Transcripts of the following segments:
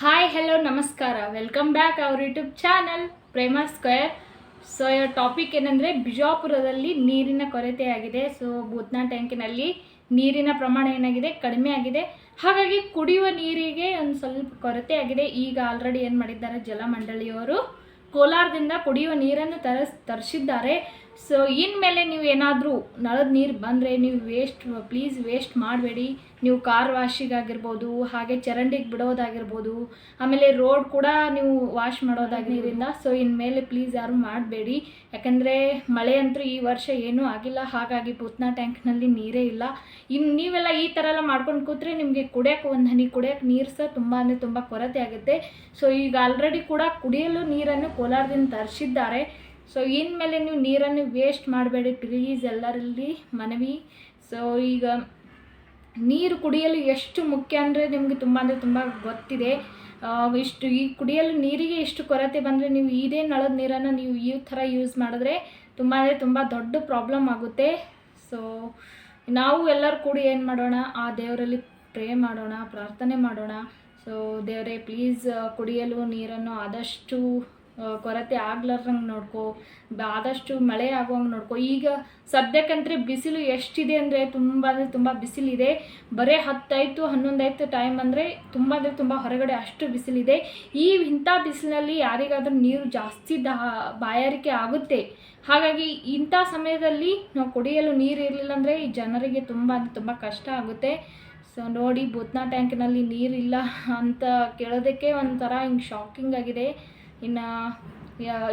Hi hello ನಮಸ್ಕಾರ welcome back our YouTube channel Prema square so topic ಏನಂದರೆ ಬಿಜಾಪುರದಲ್ಲಿ ನೀರಿನ ಕೊರತೆ ಆಗಿದೆ. ಸೊ ಬೂತ್ನಾ ಟ್ಯಾಂಕಿನಲ್ಲಿ ನೀರಿನ ಪ್ರಮಾಣ ಏನಾಗಿದೆ? ಕಡಿಮೆ ಆಗಿದೆ. ಹಾಗಾಗಿ ಕುಡಿಯುವ ನೀರಿಗೆ ಒಂದು ಸ್ವಲ್ಪ ಕೊರತೆ ಆಗಿದೆ. ಈಗ ಆಲ್ರೆಡಿ ಏನು ಮಾಡಿದ್ದಾರೆ? ಜಲಮಂಡಳಿಯವರು ಕೋಲಾರದಿಂದ ಕುಡಿಯುವ ನೀರನ್ನು ತರಿಸ್, ತರಿಸಿದ್ದಾರೆ. ಸೊ ಇನ್ಮೇಲೆ ನೀವು ಏನಾದರೂ ನಳದ ನೀರು ಬಂದರೆ ನೀವು ವೇಸ್ಟ್ ಪ್ಲೀಸ್ ವೇಸ್ಟ್ ಮಾಡಬೇಡಿ. ನೀವು ಕಾರ್ ವಾಶಿಗಾಗಿರ್ಬೋದು ಹಾಗೆ ಚರಂಡಿಗೆ ಬಿಡೋದಾಗಿರ್ಬೋದು, ಆಮೇಲೆ ರೋಡ್ ಕೂಡ ನೀವು ವಾಶ್ ಮಾಡೋದಾಗಿ ಸೊ ಇನ್ಮೇಲೆ ಪ್ಲೀಸ್ ಯಾರು ಮಾಡಬೇಡಿ. ಯಾಕಂದರೆ ಮಳೆ ಅಂತೂ ಈ ವರ್ಷ ಏನೂ ಆಗಿಲ್ಲ, ಹಾಗಾಗಿ ಪುತ್ನಾ ಟ್ಯಾಂಕ್ನಲ್ಲಿ ನೀರೇ ಇಲ್ಲ. ಇನ್ನು ನೀವೆಲ್ಲ ಈ ಥರ ಎಲ್ಲ ಮಾಡ್ಕೊಂಡು ಕೂತ್ರೆ ನಿಮಗೆ ಕುಡಿಯೋಕೆ ಒಂದು ಹನಿ, ಕುಡಿಯೋಕೆ ನೀರು ಸಹ ತುಂಬ ಅಂದರೆ ತುಂಬ ಕೊರತೆ ಆಗುತ್ತೆ. ಸೊ ಈಗ ಆಲ್ರೆಡಿ ಕೂಡ ಕುಡಿಯಲು ನೀರನ್ನು ಕೋಲಾರದಿಂದ ತರಿಸಿದ್ದಾರೆ. ಸೊ ಇನ್ಮೇಲೆ ನೀವು ನೀರನ್ನು ವೇಸ್ಟ್ ಮಾಡಬೇಡಿ ಪ್ಲೀಸ್ ಎಲ್ಲರಲ್ಲಿ, ಮನವಿ. ಸೊ ಈಗ ನೀರು ಕುಡಿಯಲು ಎಷ್ಟು ಮುಖ್ಯ ಅಂದರೆ ನಿಮಗೆ ತುಂಬ ಅಂದರೆ ತುಂಬ ಗೊತ್ತಿದೆ. ಇಷ್ಟು ಈ ಕುಡಿಯಲು ನೀರಿಗೆ ಎಷ್ಟು ಕೊರತೆ ಬಂದರೆ ನೀವು ಇದೇ ನಳದ ನೀರನ್ನು ನೀವು ಈ ಥರ ಯೂಸ್ ಮಾಡಿದ್ರೆ ತುಂಬ ಅಂದರೆ ತುಂಬ ದೊಡ್ಡ ಪ್ರಾಬ್ಲಮ್ ಆಗುತ್ತೆ. ಸೊ ನಾವು ಎಲ್ಲರೂ ಕೂಡಿ ಏನು ಮಾಡೋಣ? ಆ ದೇವರಲ್ಲಿ ಪ್ರೇ ಮಾಡೋಣ, ಪ್ರಾರ್ಥನೆ ಮಾಡೋಣ. ಸೊ ದೇವರೇ ಪ್ಲೀಸ್ ಕುಡಿಯಲು ನೀರನ್ನು ಆದಷ್ಟು ಕೊರತೆ ಆಗ್ಲಾರ್ದಂಗೆ ನೋಡ್ಕೊ ಆದಷ್ಟು ಮಳೆ ಆಗುವಂಗೆ ನೋಡ್ಕೊ. ಈಗ ಸದ್ಯಕ್ಕಂದ್ರೆ ಬಿಸಿಲು ಎಷ್ಟಿದೆ ಅಂದರೆ ತುಂಬ ಅಂದರೆ ತುಂಬ ಬಿಸಿಲಿದೆ. ಬರೀ ಹತ್ತಾಯಿತು ಹನ್ನೊಂದಾಯ್ತು ಟೈಮ್ ಅಂದರೆ ತುಂಬ ಅಂದರೆ ತುಂಬ ಹೊರಗಡೆ ಅಷ್ಟು ಬಿಸಿಲಿದೆ. ಈ ಇಂಥ ಬಿಸಿಲಿನಲ್ಲಿ ಯಾರಿಗಾದ್ರೂ ನೀರು ಜಾಸ್ತಿ ದಾ ಬಾಯಾರಿಕೆ ಆಗುತ್ತೆ. ಹಾಗಾಗಿ ಇಂಥ ಸಮಯದಲ್ಲಿ ನಾವು ಕುಡಿಯಲು ನೀರು ಇರಲಿಲ್ಲ ಅಂದರೆ ಜನರಿಗೆ ತುಂಬ ಅಂದರೆ ತುಂಬ ಕಷ್ಟ ಆಗುತ್ತೆ. ಸೊ, ನೋಡಿ ಭೂತ್ನಾ ಟ್ಯಾಂಕ್ನಲ್ಲಿ ನೀರಿಲ್ಲ ಅಂತ ಕೇಳೋದಕ್ಕೆ ಒಂಥರ ಹಿಂಗೆ ಶಾಕಿಂಗ್ ಆಗಿದೆ. ಇನ್ನು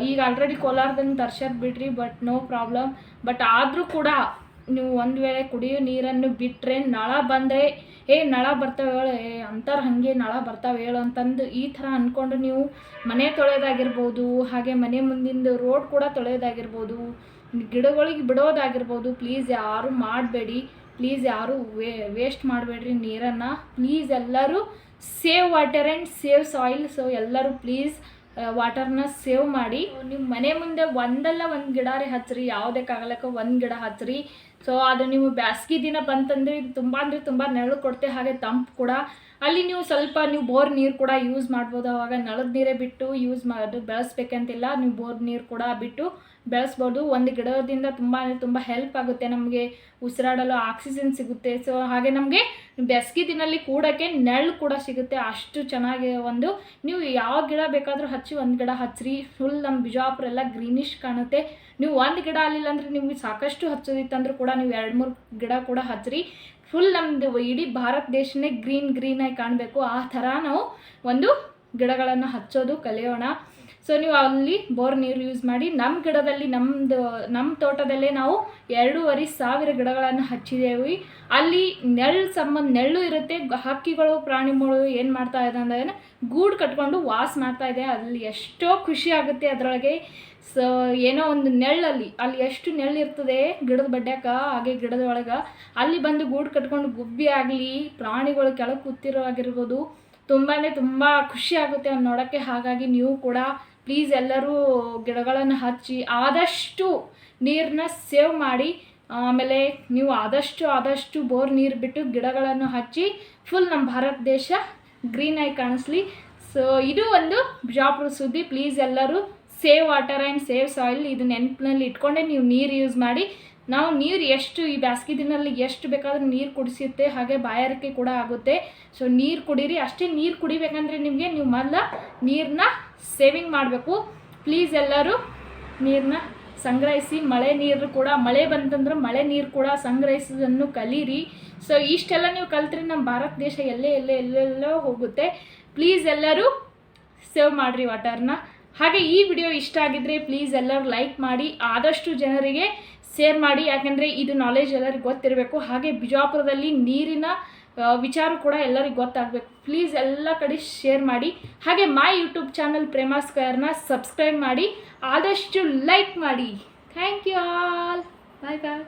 ಈಗ ಆಲ್ರೆಡಿ ಕೋಲಾರದಿಂದ ತರ್ಸೋದು ಬಿಡ್ರಿ ಬಟ್ ನೋ ಪ್ರಾಬ್ಲಮ್ ಬಟ್ ಆದರೂ ಕೂಡ ನೀವು ಒಂದು ವೇಳೆ ಕುಡಿಯೋ ನೀರನ್ನು ಬಿಟ್ಟರೆ ನಳ ಬಂದರೆ, ಏ, ನಳ ಬರ್ತಾವೆ ಹೇಳು, ಏ, ಅಂತಾರೆ ಹಾಗೆ ನಳ ಬರ್ತಾವೆ ಹೇಳು ಅಂತಂದು ಈ ಥರ ಅಂದ್ಕೊಂಡು ನೀವು ಮನೆ ತೊಳೆಯೋದಾಗಿರ್ಬೋದು ಹಾಗೆ ಮನೆ ಮುಂದಿಂದು ರೋಡ್ ಕೂಡ ತೊಳೆಯೋದಾಗಿರ್ಬೋದು ಗಿಡಗಳಿಗೆ ಬಿಡೋದಾಗಿರ್ಬೋದು ಪ್ಲೀಸ್ ಯಾರು ಮಾಡಬೇಡಿ. ಪ್ಲೀಸ್ ಯಾರು ವೇ ವೇಸ್ಟ್ ಮಾಡಬೇಡ್ರಿ ನೀರನ್ನು. ಪ್ಲೀಸ್ ಎಲ್ಲರೂ save water and save soil so ಎಲ್ಲರೂ ಪ್ಲೀಸ್ ವಾಟರ್ನ ಸೇವ್ ಮಾಡಿ ನಿಮ್ಮ ಮನೆ ಮುಂದೆ ಒಂದಲ್ಲ ಒಂದು ಗಿಡಾರೆ ಹಚ್ಚಿರಿ ಯಾವುದಕ್ಕಾಗಲಕ್ಕ ಒಂದು ಗಿಡ ಹಚ್ಚಿರಿ ಸೊ ಅದು ನೀವು ಬ್ಯಾಸ್ಗೆ ದಿನ ಬಂತಂದ್ರೆ ಇದು ತುಂಬ ಅಂದರೆ ತುಂಬ ನೆರಳು ಕೊಡುತ್ತೆ ಹಾಗೆ ತಂಪು ಕೂಡ ಅಲ್ಲಿ ನೀವು ಸ್ವಲ್ಪ ನೀವು ಬೋರ್ ನೀರು ಕೂಡ ಯೂಸ್ ಮಾಡ್ಬೋದು. ಆವಾಗ ನಳದ ನೀರೇ ಬಿಟ್ಟು ಯೂಸ್ ಮಾಡೋದು ಬೆಳೆಸ್ಬೇಕಂತಿಲ್ಲ, ನೀವು ಬೋರ್ ನೀರು ಕೂಡ ಬಿಟ್ಟು ಬೆಳೆಸ್ಬೋದು. ಒಂದು ಗಿಡದಿಂದ ತುಂಬ ಅಂದರೆ ತುಂಬ ಹೆಲ್ಪ್ ಆಗುತ್ತೆ ನಮಗೆ. ಉಸಿರಾಡಲು ಆಕ್ಸಿಜನ್ ಸಿಗುತ್ತೆ. ಸೊ ಹಾಗೆ ನಮಗೆ ಬೇಸಿಗೆ ದಿನಲ್ಲಿ ಕೂಡೋಕ್ಕೆ ನೆರಳು ಕೂಡ ಸಿಗುತ್ತೆ. ಅಷ್ಟು ಚೆನ್ನಾಗಿ ಒಂದು ನೀವು ಯಾವ ಗಿಡ ಬೇಕಾದರೂ ಹಚ್ಚಿ, ಒಂದು ಗಿಡ ಹಚ್ಚಿರಿ ಫುಲ್ ನಮ್ಮ ಬಿಜಾಪುರ ಎಲ್ಲ ಗ್ರೀನಿಶ್ ಕಾಣುತ್ತೆ. ನೀವು ಒಂದು ಗಿಡ ಅಲ್ಲಿಲ್ಲ ಅಂದರೆ ನಿಮಗೆ ಸಾಕಷ್ಟು ಹಚ್ಚೋದಿತ್ತಂದ್ರೂ ಕೂಡ ನೀವು ಎರಡು ಮೂರು ಗಿಡ ಕೂಡ ಹಚ್ಚಿರಿ ಫುಲ್ ನಮ್ಮದು ಇಡೀ ಭಾರತ ದೇಶನೇ ಗ್ರೀನ್ ಗ್ರೀನಾಗಿ ಕಾಣಬೇಕು. ಆ ಥರ ನಾವು ಒಂದು ಗಿಡಗಳನ್ನು ಹಚ್ಚೋದು, ಕಲಿಯೋಣ. ಸೊ ನೀವು ಅಲ್ಲಿ ಬೋರ್ ನೀರು ಯೂಸ್ ಮಾಡಿ ನಮ್ಮ ಗಿಡದಲ್ಲಿ ನಮ್ಮದು ನಮ್ಮ ತೋಟದಲ್ಲೇ ನಾವು ಎರಡೂವರೆ ಸಾವಿರ ಗಿಡಗಳನ್ನು ಹಚ್ಚಿದ್ದೇವೆ ಅಲ್ಲಿ ನೆರಳು ಸಂಬಂಧ ನೆರಳು ಇರುತ್ತೆ ಹಕ್ಕಿಗಳು, ಪ್ರಾಣಿಗಳು ಏನು ಮಾಡ್ತಾ ಇದೆ ಅಂದರೆ ಗೂಡು ಕಟ್ಕೊಂಡು ವಾಸ್ ಮಾಡ್ತಾ ಇದೆ. ಅಲ್ಲಿ ಎಷ್ಟೋ ಖುಷಿ ಆಗುತ್ತೆ ಅದರೊಳಗೆ. ಸೊ ಏನೋ ಒಂದು ನೆಳ್ಳಲ್ಲಿ ಅಲ್ಲಿ ಎಷ್ಟು ನೆಳ್ಳು ಇರ್ತದೆ ಗಿಡದ ಬಡ್ಡ್ಯಾಕ ಹಾಗೆ ಗಿಡದ ಒಳಗೆ. ಅಲ್ಲಿ ಬಂದು ಗೂಡು ಕಟ್ಕೊಂಡು ಗುಬ್ಬಿ ಆಗಲಿ, ಪ್ರಾಣಿಗಳು ಕೆಳಗೆ ಕೂತಿರೋ ಆಗಿರ್ಬೋದು ತುಂಬ ತುಂಬ ಖುಷಿ ಆಗುತ್ತೆ ಅವ್ನ ನೋಡೋಕ್ಕೆ. ಹಾಗಾಗಿ ನೀವು ಕೂಡ ಪ್ಲೀಸ್ ಎಲ್ಲರೂ ಗಿಡಗಳನ್ನು ಹಚ್ಚಿ ಆದಷ್ಟು ನೀರನ್ನ ಸೇವ್ ಮಾಡಿ, ಆಮೇಲೆ ನೀವು ಆದಷ್ಟು ಆದಷ್ಟು ಬೋರ್ ನೀರು ಬಿಟ್ಟು ಗಿಡಗಳನ್ನು ಹಚ್ಚಿ ಫುಲ್ ನಮ್ಮ ಭಾರತ ದೇಶ ಗ್ರೀನಾಗಿ ಕಾಣಿಸ್ಲಿ. ಸೊ ಇದು ಒಂದು ಬಿಜಾಪುರ ಸುದ್ದಿ. ಪ್ಲೀಸ್ ಎಲ್ಲರೂ save water and save soil ಇದು ನೆನಪಿನಲ್ಲಿ ಇಟ್ಕೊಂಡೆ. ನೀವು ನೀರು ಯೂಸ್ ಮಾಡಿ ನಾವು ನೀರು ಎಷ್ಟು, ಈ ಬೇಸಿಗೆ ದಿನದಲ್ಲಿ ಎಷ್ಟು ಬೇಕಾದ್ರೂ ನೀರು ಕುಡಿಸುತ್ತೆ, ಹಾಗೆ ಬಾಯಾರಿಕೆ ಕೂಡ ಆಗುತ್ತೆ. ಸೊ ನೀರು ಕುಡೀರಿ. ಅಷ್ಟೇ ನೀರು ಕುಡಿಬೇಕಂದ್ರೆ ನಿಮಗೆ ನೀವು ಮೊದಲ ನೀರನ್ನ ಸೇವಿಂಗ್ ಮಾಡಬೇಕು. ಪ್ಲೀಸ್ ಎಲ್ಲರೂ ನೀರನ್ನ ಸಂಗ್ರಹಿಸಿ. ಮಳೆ ನೀರು ಕೂಡ, ಮಳೆ ಬಂತಂದ್ರೆ ಮಳೆ ನೀರು ಕೂಡ ಸಂಗ್ರಹಿಸೋದನ್ನು ಕಲೀರಿ. ಸೊ ಇಷ್ಟೆಲ್ಲ ನೀವು ಕಲ್ತ್ರೆ ನಮ್ಮ ಭಾರತ ದೇಶ ಎಲ್ಲೇ ಎಲ್ಲೇ ಎಲ್ಲೆಲ್ಲೋ ಹೋಗುತ್ತೆ. ಪ್ಲೀಸ್ ಎಲ್ಲರೂ ಸೇವ್ ಮಾಡಿರಿ ವಾಟರ್ನ ಹಾಗೆ ಈ ವಿಡಿಯೋ ಇಷ್ಟ ಆಗಿದ್ರೆ ಪ್ಲೀಸ್ ಎಲ್ಲರೂ ಲೈಕ್ ಮಾಡಿ, ಆದಷ್ಟು ಜನರಿಗೆ ಶೇರ್ ಮಾಡಿ. ಯಾಕೆಂದರೆ ಇದು ನಾಲೆಜ್ ಎಲ್ಲರಿಗೂ ಗೊತ್ತಿರಬೇಕು. ಹಾಗೆ ಬಿಜಾಪುರದಲ್ಲಿ ನೀರಿನ ವಿಚಾರ ಕೂಡ ಎಲ್ಲರಿಗೂ ಗೊತ್ತಾಗಬೇಕು. ಪ್ಲೀಸ್ ಎಲ್ಲ ಕಡೆ ಶೇರ್ ಮಾಡಿ. ಹಾಗೆ ಮೈ ಯೂಟ್ಯೂಬ್ ಚಾನಲ್ ಪ್ರೇಮಾ ಸ್ಕ್ವೇರ್ನ ಸಬ್ಸ್ಕ್ರೈಬ್ ಮಾಡಿ. ಆದಷ್ಟು ಲೈಕ್ ಮಾಡಿ. Thank you all bye bye